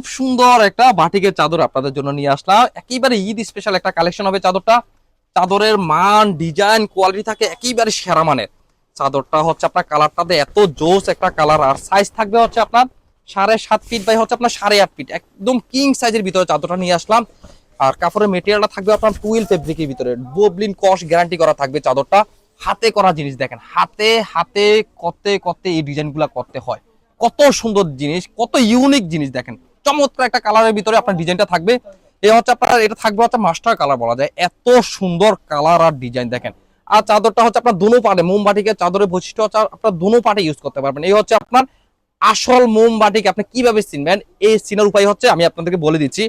খুব সুন্দর একটা বাটিকের চাদর আপনাদের জন্য নিয়ে আসলাম। একেবারে ঈদ স্পেশাল একটা কালেকশন হবে চাদরটা। চাদরের মান ডিজাইন কোয়ালিটি থাকে একেবারে সেরা মানের। চাদরটা হচ্ছে আপনার কালারটাতে এত জোস একটা কালার আর সাইজ থাকবে হচ্ছে আপনার সাড়ে সাত ফিট বাই হচ্ছে আপনার সাড়ে আট ফিট একদম কিং সাইজের ভিতরে চাদরটা নিয়ে আসলাম। আর কাপড়ের মেটেরিয়ালটা থাকবে আপনার টুইল ফেব্রিকের ভিতরে। বোবলিন কস গ্যারান্টি করা থাকবে চাদরটা। হাতে করা জিনিস দেখেন, হাতে হাতে করতে করতে এই ডিজাইনগুলো করতে হয়। কত সুন্দর জিনিস, কত ইউনিক জিনিস দেখেন। চমৎকার একটা কালারের ভিতরে আপনার ডিজাইনটা থাকবে। এ হচ্ছে আপনার, এটা থাকবে হচ্ছে মাস্টার কালার বলা যায়। এত সুন্দর কালার আর ডিজাইন দেখেন। আর চাদরটা হচ্ছে আপনার দুনো পাটে, মোমবাটিকে চাদরের বৈশিষ্ট্য হচ্ছে আপনার দুনো পাটে ইউজ করতে পারবেন। এই হচ্ছে আপনার আসল মোমবাটিকে আপনি কীভাবে চিনবেন? এই চিনার উপায় হচ্ছে আমি আপনাদেরকে বলে দিচ্ছি।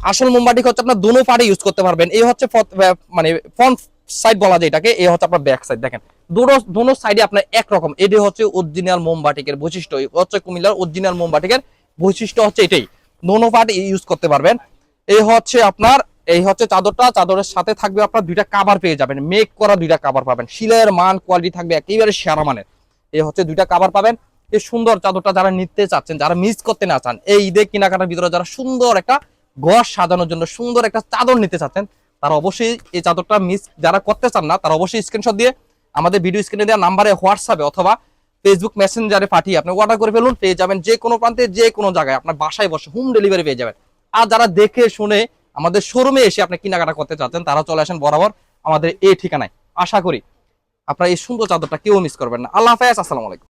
আসল মোমবাটিক হচ্ছে আপনার দুনো পাটে ইউজ করতে পারবেন। এই হচ্ছে মানে ফ্রন্ট সাইড বলা যায় এটাকে। এই হচ্ছে আপনার ব্যাক সাইড দেখেন। দুটো, দুনো সাইডে আপনার একরকম। এটি হচ্ছে অরিজিনাল মোমবাটিকের বৈশিষ্ট্য। এই হচ্ছে কুমিল্লার অরিজিনাল মোমবাটিকের বৈশিষ্ট্য হচ্ছে এটাই। দোনো ইউজ করতে পারবেন। এই হচ্ছে আপনার, এই হচ্ছে চাদরটা। চাদরের সাথে থাকবে আপনার দুইটা কাভার পেয়ে যাবেন। মেক করা দুইটা কাভার পাবেন। শিলের মান কোয়ালিটি থাকবে একেবারে সেরা মানের। এই হচ্ছে দুইটা কাভার পাবেন। এই সুন্দর চাদরটা যারা নিতে চাচ্ছেন, যারা মিস করতে না চান, এই ঈদে কেনাকাটার ভিতরে যারা সুন্দর একটা ঘর সাজানোর জন্য সুন্দর একটা চাদর নিতে চাচ্ছেন, তারা অবশ্যই এই চাদরটা মিস যারা করতে চান না, তারা অবশ্যই স্ক্রিনশট দিয়ে আমাদের ভিডিও স্ক্রিনে দেওয়া নাম্বারে হোয়াটসঅ্যাপে অথবা ফেসবুক মেসেঞ্জারে পাঠিয়ে আপনি অর্ডার করে ফেলুন, পেয়ে যাবেন যে কোনো প্রান্তে, যে কোনো জায়গায়। আপনার বাসায় বসে হোম ডেলিভারি পেয়ে যাবেন। আর যারা দেখে শুনে আমাদের শোরুমে এসে আপনি কেনাকাটা করতে চাচ্ছেন তারা চলে আসেন বরাবর আমাদের এই ঠিকানায়। আশা করি আপনার এই সুন্দর চাদরটা কেউ মিস করবেন না। আল্লাহ হাফেজ, আসসালামু আলাইকুম।